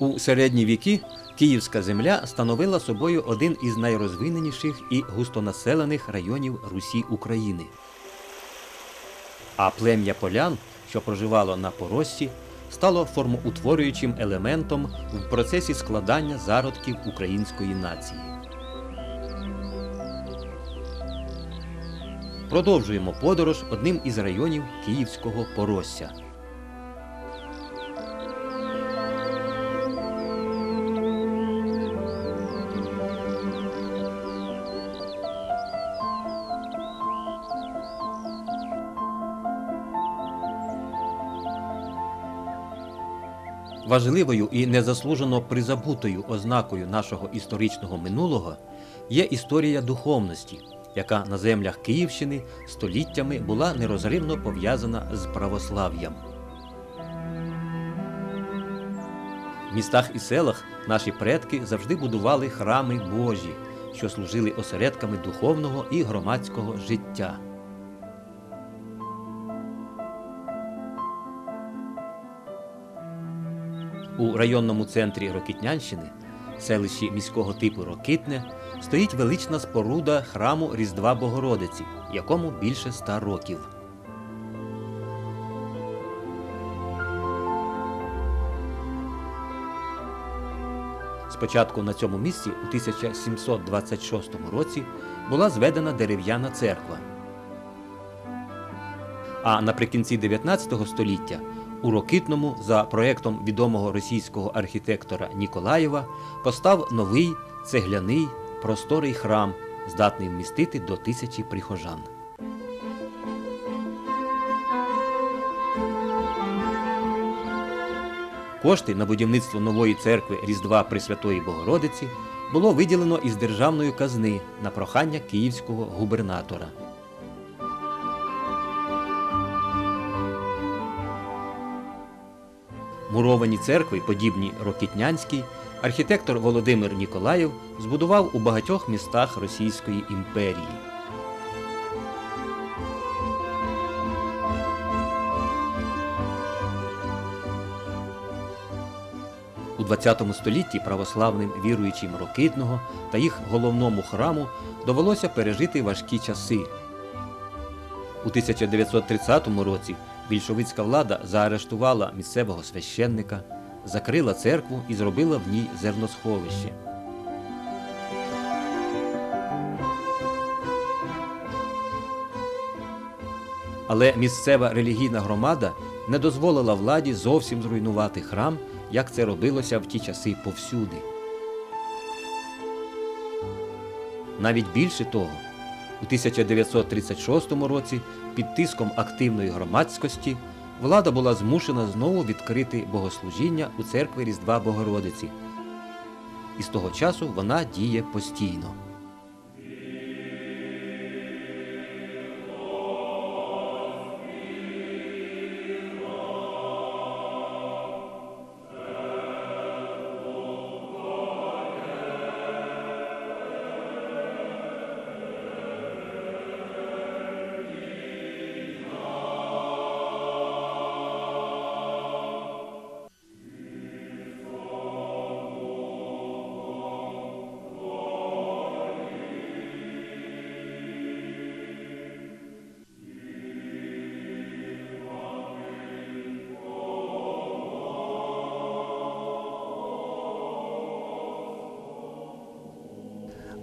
У середні віки Київська земля становила собою один із найрозвиненіших і густонаселених районів Русі України. А плем'я полян, що проживало на Поросі, стало формоутворюючим елементом в процесі складання зародків української нації. Продовжуємо подорож одним із районів Київського Поросся. Важливою і незаслужено призабутою ознакою нашого історичного минулого є історія духовності, яка на землях Київщини століттями була нерозривно пов'язана з православ'ям. В містах і селах наші предки завжди будували храми Божі, що служили осередками духовного і громадського життя. У районному центрі Рокітнянщини, селищі міського типу Рокитне, стоїть велична споруда храму Різдва Богородиці, якому більше ста років. Спочатку на цьому місці у 1726 році була зведена дерев'яна церква. А наприкінці 19 століття у Рокитному за проектом відомого російського архітектора Ніколаєва постав новий цегляний просторий храм, здатний вмістити до тисячі прихожан. Кошти на будівництво нової церкви Різдва Пресвятої Богородиці було виділено із державної казни на прохання київського губернатора. Муровані церкви, подібні Рокітнянській, архітектор Володимир Ніколаєв збудував у багатьох містах Російської імперії. У ХХ столітті православним віруючим Рокитного та їх головному храму довелося пережити важкі часи. У 1930 році більшовицька влада заарештувала місцевого священника, закрила церкву і зробила в ній зерносховище. Але місцева релігійна громада не дозволила владі зовсім зруйнувати храм, як це робилося в ті часи повсюди. Навіть більше того, у 1936 році під тиском активної громадськості влада була змушена знову відкрити богослужіння у церкві Різдва Богородиці. І з того часу вона діє постійно.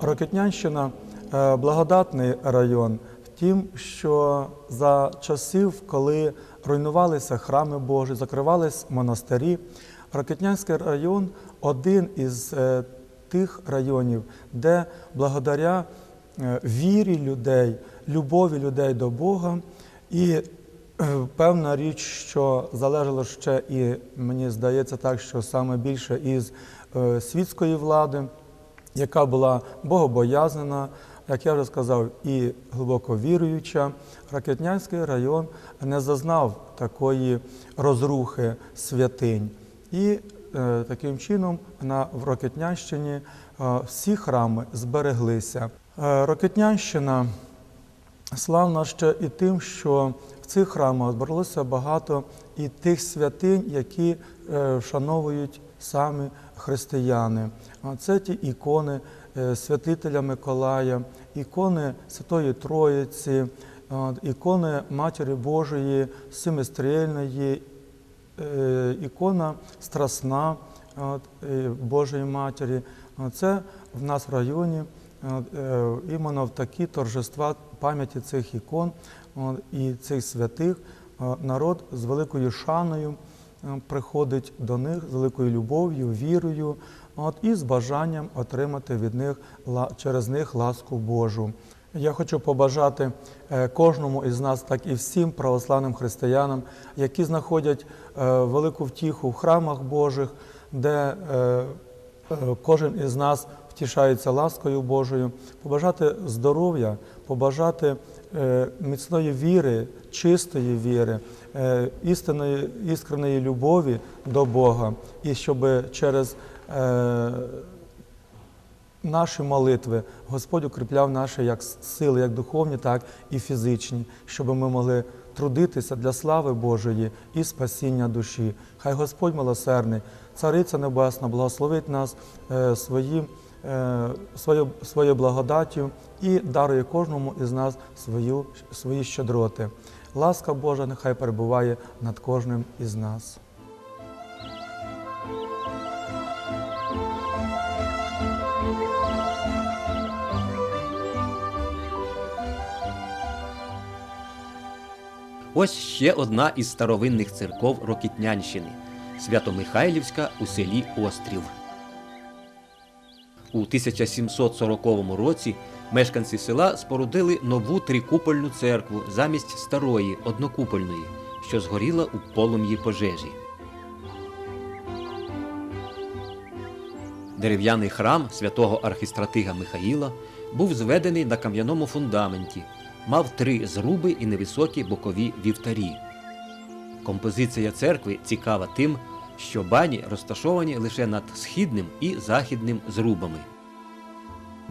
Рокетнянщина е, благодатний район. Втім, що за часів, коли руйнувалися храми Божі, закривались монастирі, Рокетнянський район один із е, тих районів, де благодаря е, вірі людей, любові людей до Бога і певна річ, що залежало ще і мені здається так, що саме більше із світської влади яка була богобоязнена, як я вже сказав, і глибоко віруюча. Ракетнянський район не зазнав такої розрухи святинь. І е, таким чином на в Рокетнянщині е, всі храми збереглися. Е, Рокетнянщина славна ще і тим, що в цих храмах збереглося багато і тих святинь, які е, вшановують самі християни. Це ті ікони е, святителя Миколая, ікони Святої Троїці, ікони Матері Божої, Семистрільної, е, ікона Страсна е, Божої Матері. Це в нас в районі е, іменно в такі торжества пам'яті цих ікон і цих святих е, народ з великою шаною е, приходить до них з великою любов'ю, вірою от, і з бажанням отримати від них через них ласку Божу. Я хочу побажати е, кожному із нас, так і всім православним християнам, які знаходять е, велику втіху в храмах Божих, де е, е, кожен із нас втішається ласкою Божою, побажати здоров'я, побажати е, міцної віри, чистої віри, е, істинної, іскреної любові до Бога, і щоб через е, наші молитви Господь укріпляв наші як сили, як духовні, так і фізичні, щоб ми могли трудитися для слави Божої і спасіння душі. Хай Господь милосердний, Цариця Небесна, благословить нас е, своїм, е, своєю, своєю благодаттю і дарує кожному із нас свою, свої щедроти. Ласка Божа нехай перебуває над кожним із нас. Ось ще одна із старовинних церков Рокітнянщини Свято-Михайлівська у селі Острів. У 1740 році мешканці села спорудили нову трикупольну церкву замість старої однокупольної, що згоріла у полум'ї пожежі. Дерев'яний храм святого архістратига Михаїла був зведений на кам'яному фундаменті, мав три зруби і невисокі бокові вівтарі. Композиція церкви цікава тим, що бані розташовані лише над східним і західним зрубами.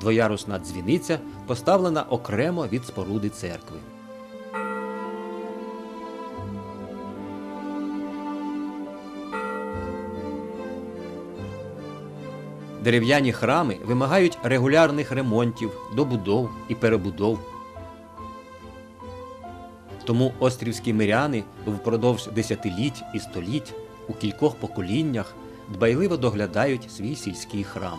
Двоярусна дзвіниця поставлена окремо від споруди церкви. Дерев'яні храми вимагають регулярних ремонтів, добудов і перебудов. Тому острівські миряни впродовж десятиліть і століть у кількох поколіннях дбайливо доглядають свій сільський храм.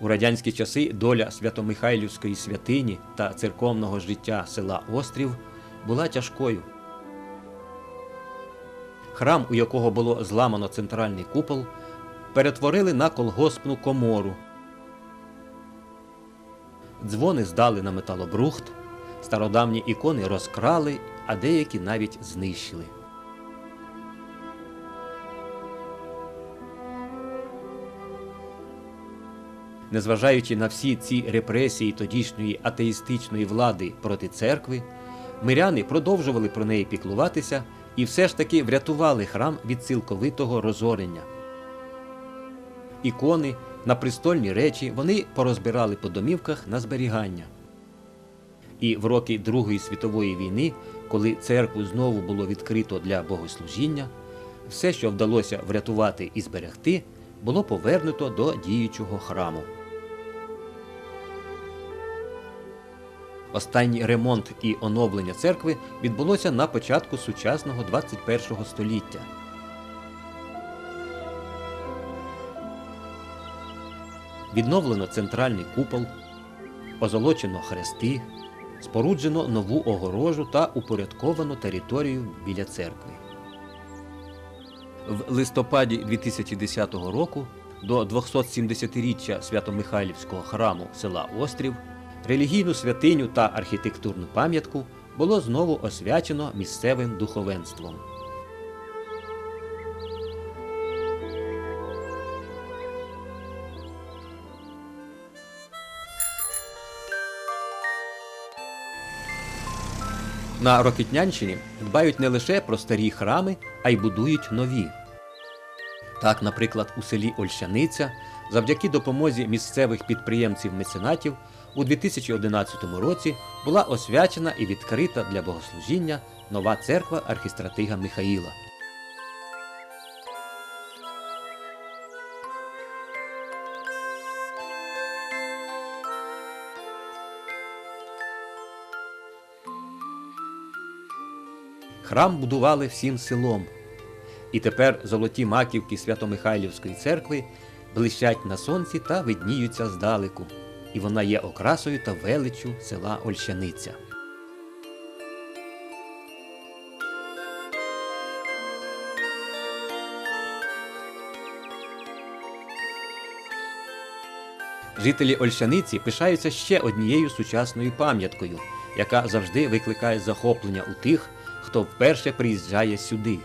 У радянські часи доля Свято-Михайлівської святині та церковного життя села Острів була тяжкою. Храм, у якого було зламано центральний купол, перетворили на колгоспну комору. Дзвони здали на металобрухт, стародавні ікони розкрали, а деякі навіть знищили. Незважаючи на всі ці репресії тодішньої атеїстичної влади проти церкви, миряни продовжували про неї піклуватися і все ж таки врятували храм від цілковитого розорення. Ікони, напристольні речі вони порозбирали по домівках на зберігання. І в роки Другої світової війни, коли церкву знову було відкрито для богослужіння, все, що вдалося врятувати і зберегти, було повернуто до діючого храму. Останній ремонт і оновлення церкви відбулося на початку сучасного 21 століття. Відновлено центральний купол, озолочено хрести, споруджено нову огорожу та упорядковано територію біля церкви. В листопаді 2010 року до 270-річчя Свято-Михайлівського храму села Острів релігійну святиню та архітектурну пам'ятку було знову освячено місцевим духовенством. На Рокітнянщині дбають не лише про старі храми, а й будують нові. Так, наприклад, у селі Ольщаниця завдяки допомозі місцевих підприємців-меценатів у 2011 році була освячена і відкрита для богослужіння нова церква архістратига Михаїла. Храм будували всім селом. І тепер золоті маківки Свято-Михайлівської церкви блищать на сонці та видніються здалеку, і вона є окрасою та величчю села Ольщаниця. Жителі Ольщаниці пишаються ще однією сучасною пам'яткою, яка завжди викликає захоплення у тих, хто вперше приїжджає сюди.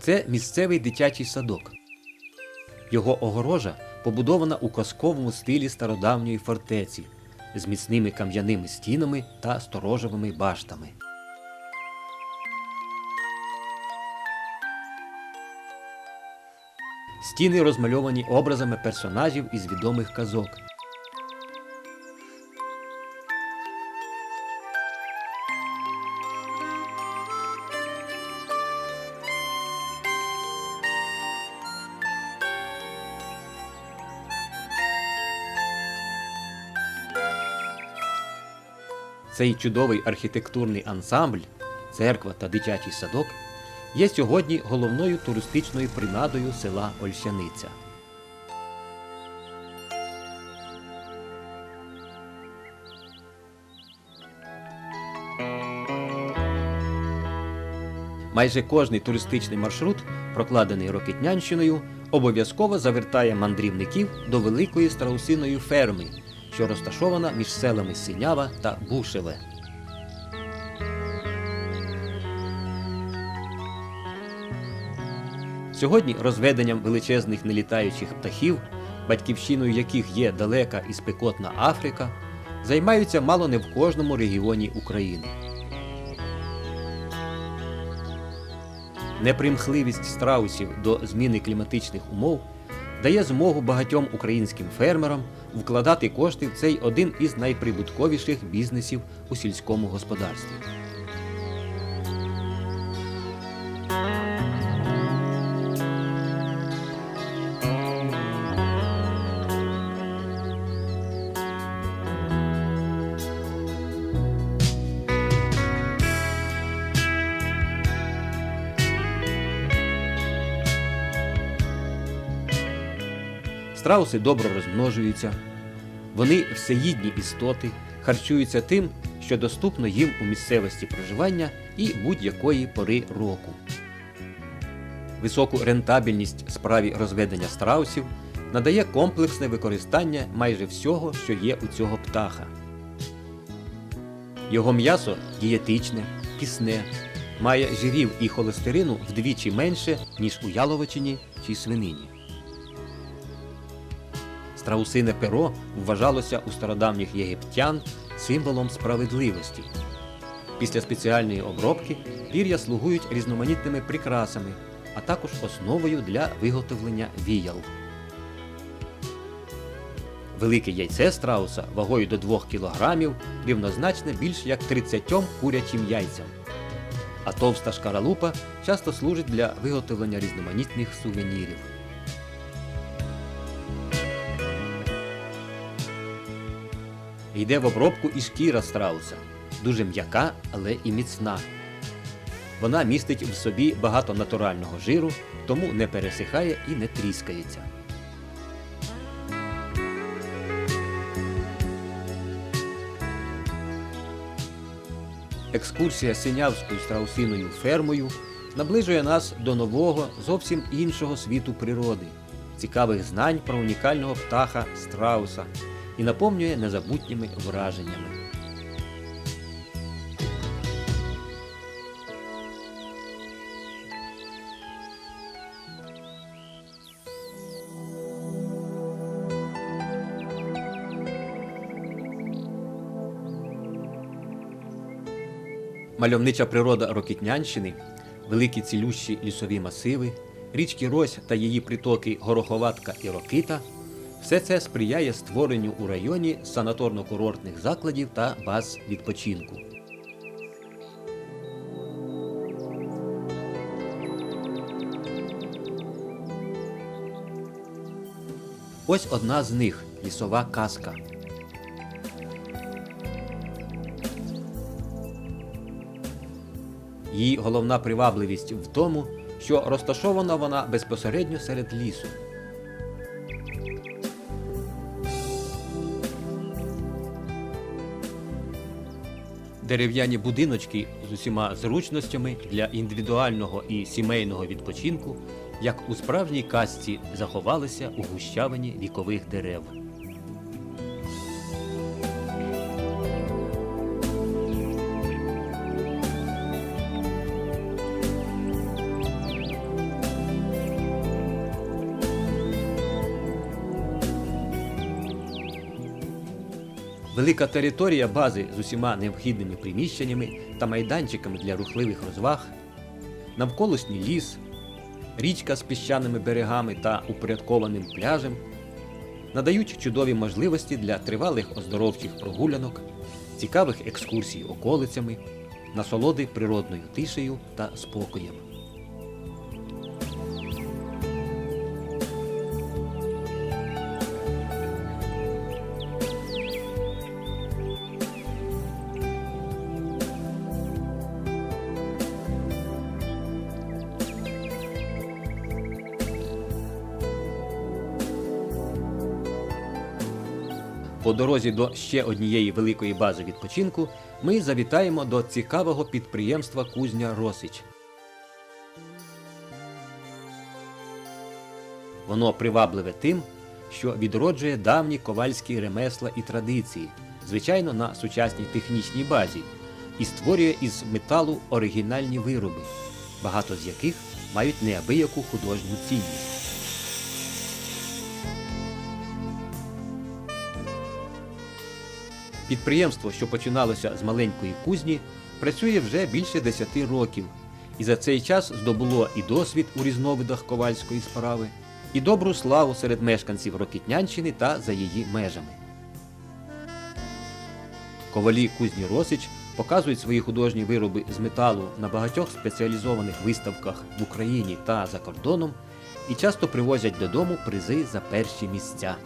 Це місцевий дитячий садок. Його огорожа побудована у казковому стилі стародавньої фортеці з міцними кам'яними стінами та сторожовими баштами. Стіни розмальовані образами персонажів із відомих казок. Цей чудовий архітектурний ансамбль, церква та дитячий садок є сьогодні головною туристичною принадою села Ольщаниця. Майже кожний туристичний маршрут, прокладений Рокитнянщиною, обов'язково завертає мандрівників до великої страусиної ферми, що розташована між селами Синява та Бушеве. Сьогодні розведенням величезних нелітаючих птахів, батьківщиною яких є далека і спекотна Африка, займаються мало не в кожному регіоні України. Непримхливість страусів до зміни кліматичних умов дає змогу багатьом українським фермерам вкладати кошти в цей один із найприбутковіших бізнесів у сільському господарстві. Страуси добре розмножуються. Вони всеїдні істоти, харчуються тим, що доступно їм у місцевості проживання і будь-якої пори року. Високу рентабельність справі розведення страусів надає комплексне використання майже всього, що є у цього птаха. Його м'ясо дієтичне, пісне, має жирів і холестерину вдвічі менше, ніж у яловичині чи свинині. Страусине перо вважалося у стародавніх єгиптян символом справедливості. Після спеціальної обробки пір'я слугують різноманітними прикрасами, а також основою для виготовлення віял. Велике яйце страуса вагою до 2 кг рівнозначне більш як 30 курячим яйцям. А товста шкаралупа часто служить для виготовлення різноманітних сувенірів. Йде в обробку і шкіра страуса, дуже м'яка, але і міцна. Вона містить в собі багато натурального жиру, тому не пересихає і не тріскається. Екскурсія Синявською страусиною фермою наближує нас до нового, зовсім іншого світу природи, цікавих знань про унікального птаха страуса і наповнює незабутніми враженнями. Мальовнича природа Рокітнянщини, великі цілющі лісові масиви, річки Рось та її притоки Гороховатка і Рокита все це сприяє створенню у районі санаторно-курортних закладів та баз відпочинку. Ось одна з них лісова казка. Її головна привабливість в тому, що розташована вона безпосередньо серед лісу. Дерев'яні будиночки з усіма зручностями для індивідуального і сімейного відпочинку, як у справжній казці, заховалися у гущавині вікових дерев. Велика територія бази з усіма необхідними приміщеннями та майданчиками для рухливих розваг, навколишній ліс, річка з піщаними берегами та упорядкованим пляжем надають чудові можливості для тривалих оздоровчих прогулянок, цікавих екскурсій околицями, насолоди природною тишею та спокоєм. Дорозі до ще однієї великої бази відпочинку ми завітаємо до цікавого підприємства Кузня Росич. Воно привабливе тим, що відроджує давні ковальські ремесла і традиції, звичайно, на сучасній технічній базі, і створює із металу оригінальні вироби, багато з яких мають неабияку художню цінність. Підприємство, що починалося з маленької кузні, працює вже більше 10 років, і за цей час здобуло і досвід у різновидах ковальської справи, і добру славу серед мешканців Рокітнянщини та за її межами. Ковалі кузні Росич показують свої художні вироби з металу на багатьох спеціалізованих виставках в Україні та за кордоном і часто привозять додому призи за перші місця.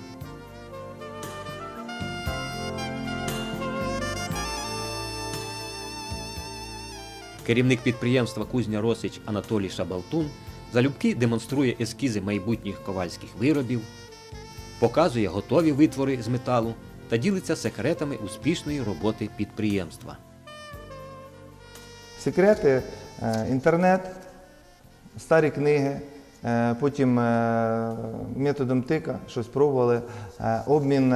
Керівник підприємства Кузня Росич Анатолій Шабалтун залюбки демонструє ескізи майбутніх ковальських виробів, показує готові витвори з металу та ділиться секретами успішної роботи підприємства. Секрети, е, інтернет, старі книги, е, потім е, методом тика щось пробували, обмін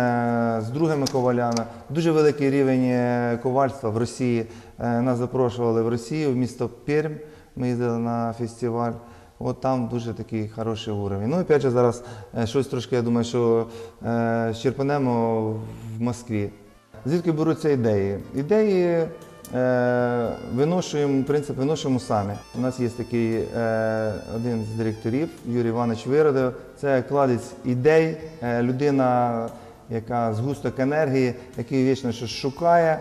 з другими ковалями. Дуже великий рівень ковальства в Росії. Е, Нас запрошували в Росію, в місто Пермь. Ми їздили на фестиваль. От там дуже такий хороший уровень. Ну і опять же зараз е, щось трошки, я думаю, що е, черпанемо в Москві. Звідки беруться ідеї? Ідеї е, виношуємо, принцип виношуємо самі. У нас є такий е, один з директорів, Юрій Іванович Виродов. Це кладець ідей, людина, яка згусток енергії, який вічно щось шукає.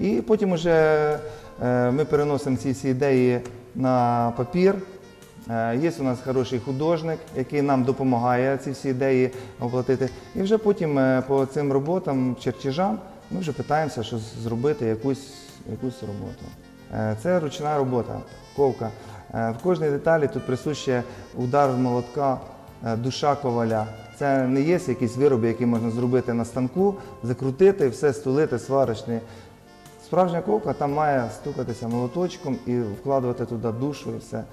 І потім вже е, ми переносимо ці всі ідеї на папір. Е, Є у нас хороший художник, який нам допомагає ці всі ідеї оплатити. І вже потім е, по цим роботам, чертежам, ми вже питаємося, що зробити якусь, якусь роботу. Це ручна робота, ковка. В кожній деталі тут присуще удар молотка, душа коваля. Це не є якісь вироби, які можна зробити на станку, закрутити, все стулити, сварочний. Справжня ковка там має стукатися молоточком і вкладувати туди душу і все.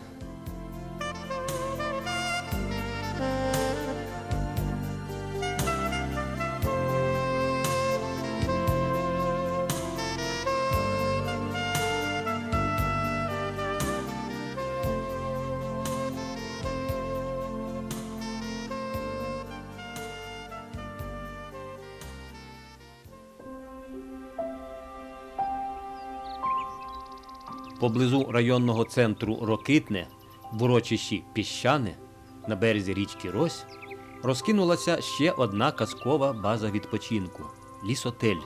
Поблизу районного центру Рокитне, в урочищі Піщане, на березі річки Рось, розкинулася ще одна казкова база відпочинку лісотель.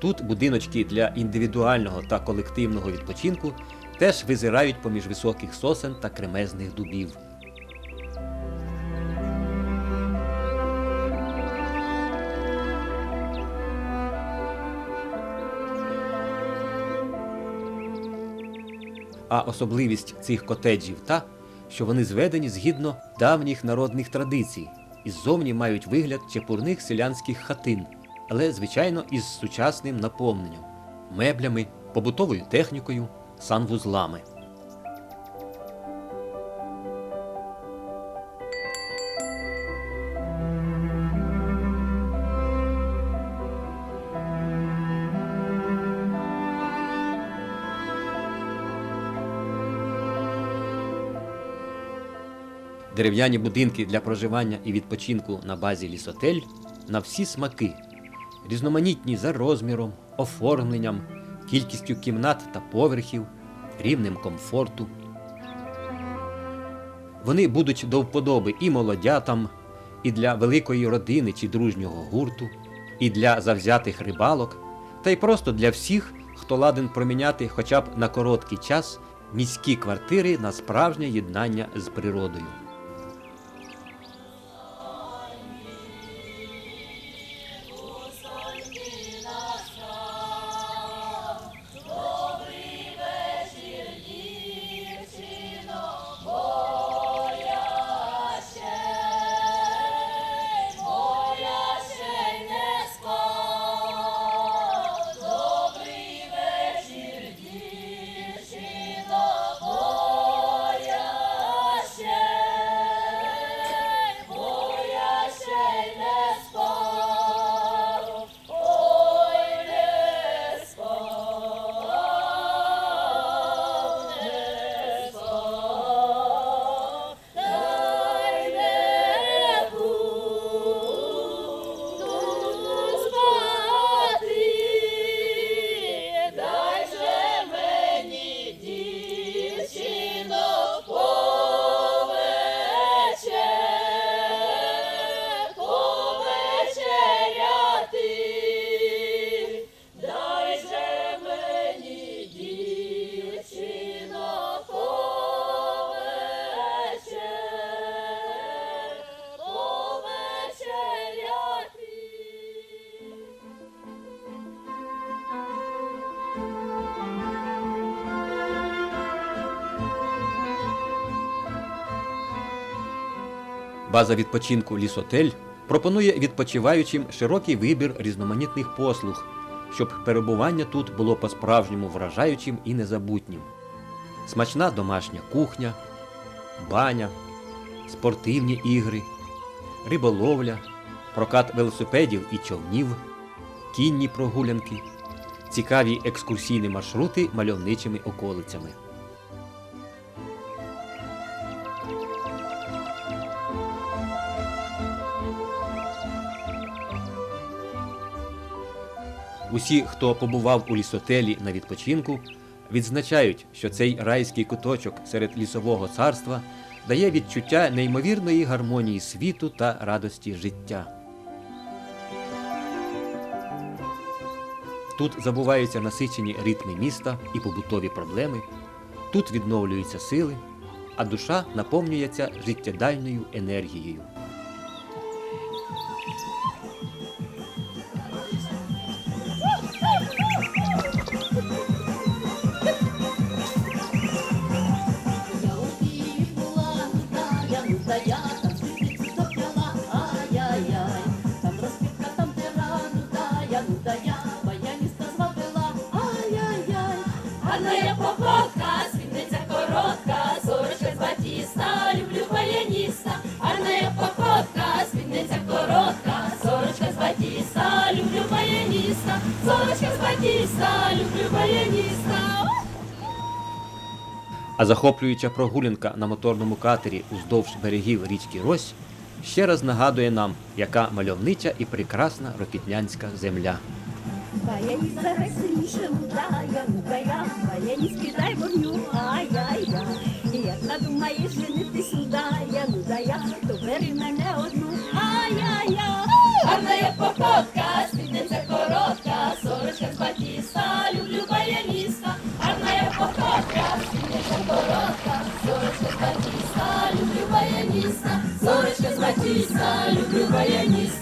Тут будиночки для індивідуального та колективного відпочинку теж визирають поміж високих сосен та кремезних дубів. А особливість цих котеджів та, що вони зведені згідно давніх народних традицій і ззовні мають вигляд чепурних селянських хатин, але звичайно із сучасним наповненням, меблями, побутовою технікою, санвузлами. Дерев'яні будинки для проживання і відпочинку на базі лісотель на всі смаки, різноманітні за розміром, оформленням, кількістю кімнат та поверхів, рівнем комфорту. Вони будуть до вподоби і молодятам, і для великої родини чи дружнього гурту, і для завзятих рибалок, та й просто для всіх, хто ладен проміняти хоча б на короткий час міські квартири на справжнє єднання з природою. База відпочинку Лісотель пропонує відпочиваючим широкий вибір різноманітних послуг, щоб перебування тут було по-справжньому вражаючим і незабутнім. Смачна домашня кухня, баня, спортивні ігри, риболовля, прокат велосипедів і човнів, кінні прогулянки, цікаві екскурсійні маршрути мальовничими околицями. Усі, хто побував у лісотелі на відпочинку, відзначають, що цей райський куточок серед лісового царства дає відчуття неймовірної гармонії світу та радості життя. Тут забуваються насичені ритми міста і побутові проблеми, тут відновлюються сили, а душа наповнюється життєдайною енергією. А захоплююча прогулянка на моторному катері уздовж берегів річки Рось ще раз нагадує нам, яка мальовнича і прекрасна рокітнянська земля. Я, я, баянистки за люблю баянист.